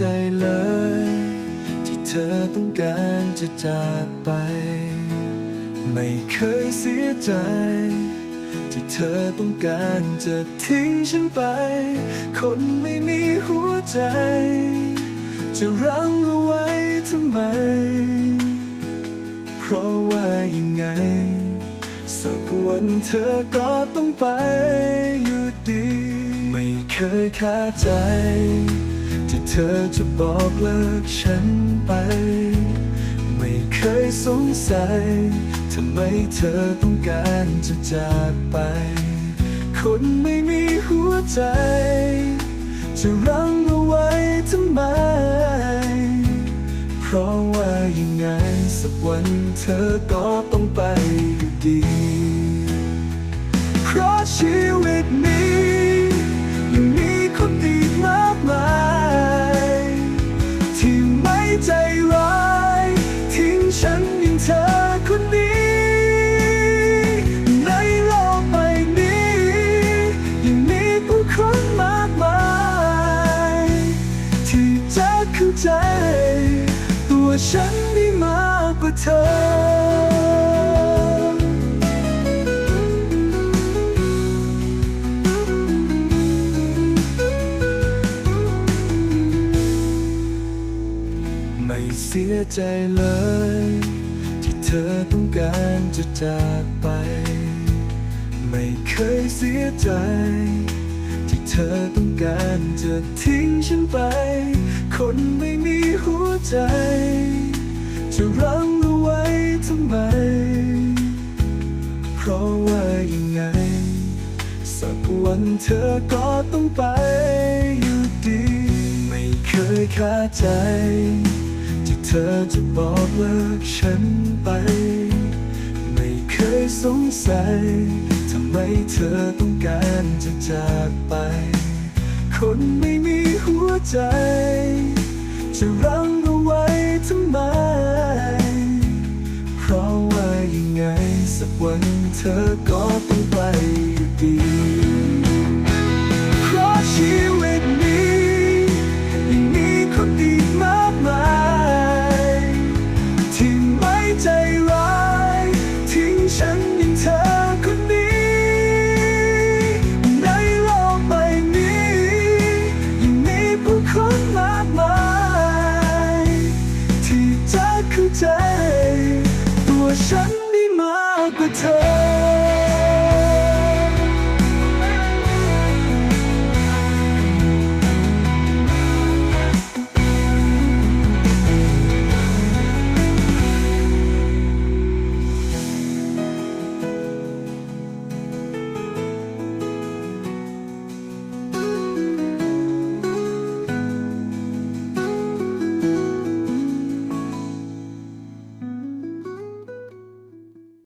จเลย ที่เธอต้องการจะจากไป ไม่เคยเสียใจ ที่เธอต้องการจะทิ้งฉันไป คนไม่มีหัวใจ จะรั้งเอาไว้ทำไม เพราะว่ายังไง สักวันเธอก็ต้องไปอยู่ดี ไม่เคยคาดใจ ธอจะบอกเลิกฉันไป ไม่เคยสงสัยทำไมเธอต้องการจะจากไป คนไม่มีหัวใจ จะรั้งเอาไว้ทำไม เพราะว่ายังไงสักวันเธอก็ต้องไป ฉันได้มากกว่าเธอ ไม่เสียใจเลย ที่เธอต้องการจะจากไป ไม่เคยเสียใจ ธอต้องการจะทิ้งฉันไป คนไม่มีหัวใจ จะรั้งเอาไว้ทำไม เพราะว่ายังไง สักวันเธอก็ต้องไปอยู่ดี ไม่เคยคาดใจ ที่เธอจะบอกเลิกฉันไป ยสงสัย ทำไมเธอต้องการจะจากไป คนไม่มีหัวใจ จะรั้งเอาไว้ทำไม เพราะว่ายังไงสักวันเธอก็